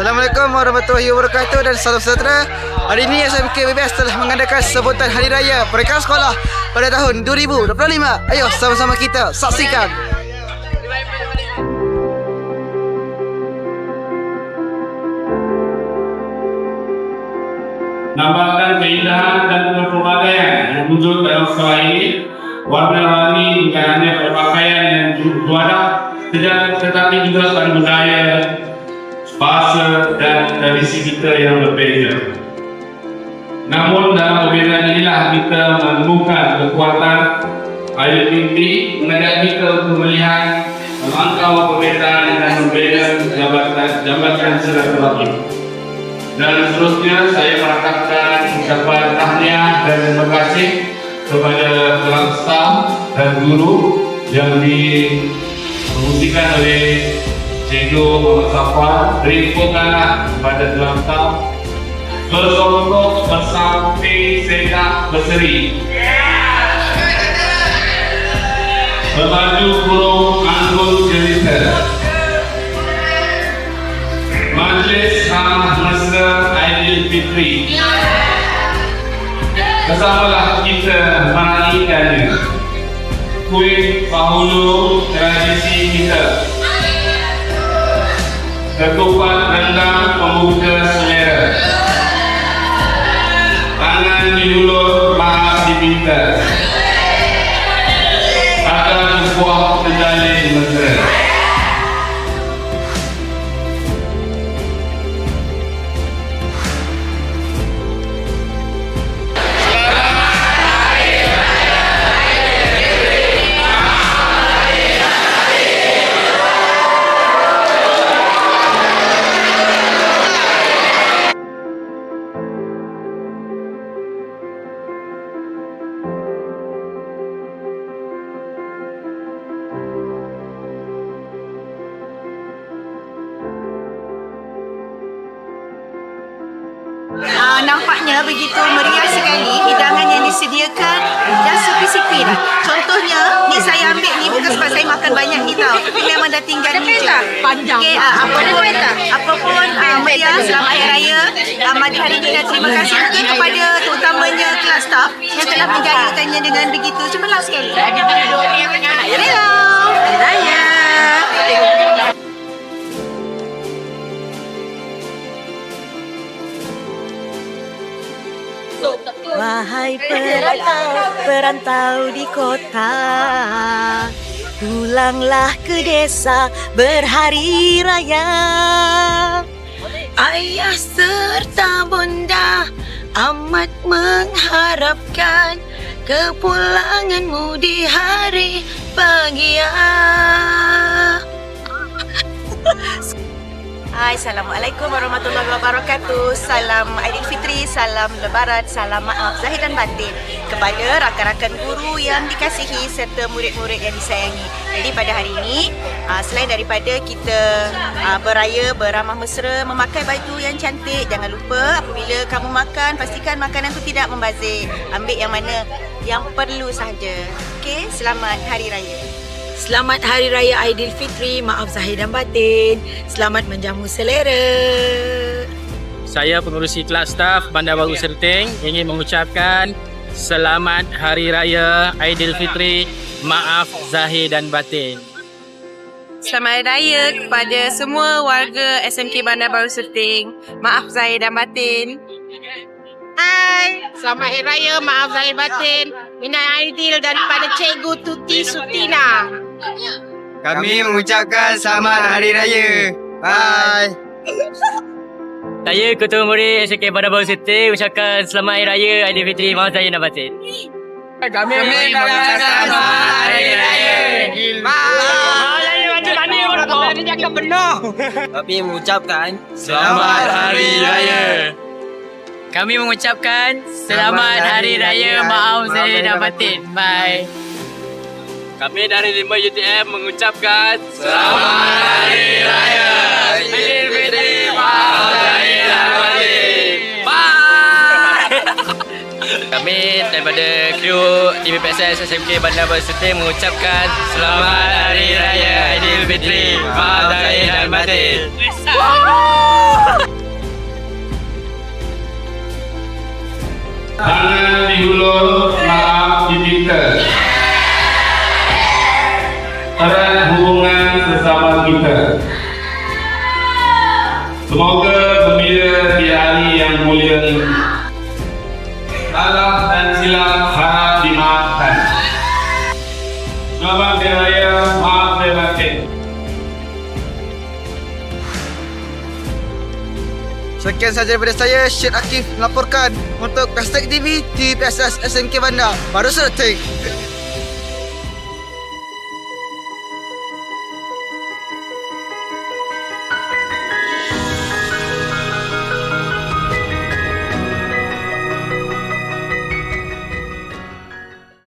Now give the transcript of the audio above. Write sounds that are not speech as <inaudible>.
Assalamualaikum warahmatullahi wabarakatuh dan salam sejahtera. Hari ini SMK BBS telah mengadakan sebutan Hari Raya Peringkat Sekolah pada tahun 2025. Ayo sama-sama kita saksikan. Lambangkan keindahan dan kepelbagaian yang wujud dalam sekolah ini. Warna-warni bukan hanya berpakaian yang juara, tetapi juga pada budaya, bahasa dan tradisi kita yang berbeza. Namun dalam perbezaan inilah kita menemukan kekuatan identiti mengajak kita untuk melihat memantau perbezaan dan membela jabatan jabatan silaturahmi. Dan seterusnya saya merakamkan ucapan tahniah dan terima kasih kepada staf dan guru yang dipromosikan oleh Cikgu Muhammad Safwan Berinfokanlah kepada kelas staf Bersongkok bersampai sedak berseri. Berbaju kurung anggun cerita Majlis Ramah Mesra Aidilfitri Bersamalah kita meraihkannya. Kuih Pahulu tradisi kita Ketupat rendang pemuda selera Tangan diulur maaf dipinta. Akan sebuah kendali mesra nampaknya begitu meriah sekali hidangan yang disediakan dan sepi-sepi dah. Contohnya, ni saya ambil ni bukan sebab saya makan banyak ni tau. Tapi memang dah tinggal ni je. Panjang. Okay, ah, apa pun, apa pun ah, meriah selamat hari raya. Ah, mari hari ini dan terima kasih juga kepada terutamanya kelas staff yang telah menjayakannya dengan begitu cemerlang sekali. Hello. Hari raya. Perantau, di kota. Pulanglah ke desa berhari raya. Ayah serta bunda amat mengharapkan Kepulanganmu di hari bahagia <laughs> Hai, Assalamualaikum warahmatullahi wabarakatuh. Salam Aidilfitri, salam Lebaran, salam maaf zahir dan batin kepada rakan-rakan guru yang dikasihi serta murid-murid yang disayangi. Jadi pada hari ini, ah, selain daripada kita ah, beraya, beramah mesra, memakai baju yang cantik, jangan lupa apabila kamu makan, pastikan makanan tu tidak membazir. Ambil yang mana yang perlu sahaja. Okey, selamat Hari Raya. Selamat Hari Raya Aidilfitri, maaf zahir dan batin Selamat menjamu selera Saya pengurusi kelas staf Bandar Baru Serting ingin mengucapkan Selamat Hari Raya Aidilfitri. Maaf zahir dan batin. Selamat Hari Raya kepada semua warga SMK Bandar Baru Serting. Maaf Zahir dan batin. Hai, selamat Hari Raya, maaf Zahir Batin. Minat Aidil daripada Cikgu Tuti Sutina. Kami mengucapkan selamat Hari Raya. Bye. <laughs> Saya Ketua Murid SK Bandar Baru Serting ucapkan Selamat Hari Raya Aidilfitri. Maaf zahir dan batin. <laughs> Kami mengucapkan selamat Hari Raya. Kami mengucapkan Selamat Hari Raya. Kami mengucapkan Selamat Hari Raya. Maaf dan batin. Bye. Kami dari 5 UTM mengucapkan Selamat Hari Raya zahir dan batin. Bye. Kami daripada kru TVPSS SMK Bandar Baru mengucapkan Selamat Hari Raya Aidilfitri. Zahir dan Batin. Tangan diulur, maaf diminta. Erat hubungan sesama kita. Semoga gembira di hari yang mulia ini. Salah dan silap harap dimaafkan. Selamat Hari Raya, maaf batin. Sekian sahaja daripada saya Syed Akif melaporkan untuk Hashtag TV TVPSS SMK Bandar Baru Serting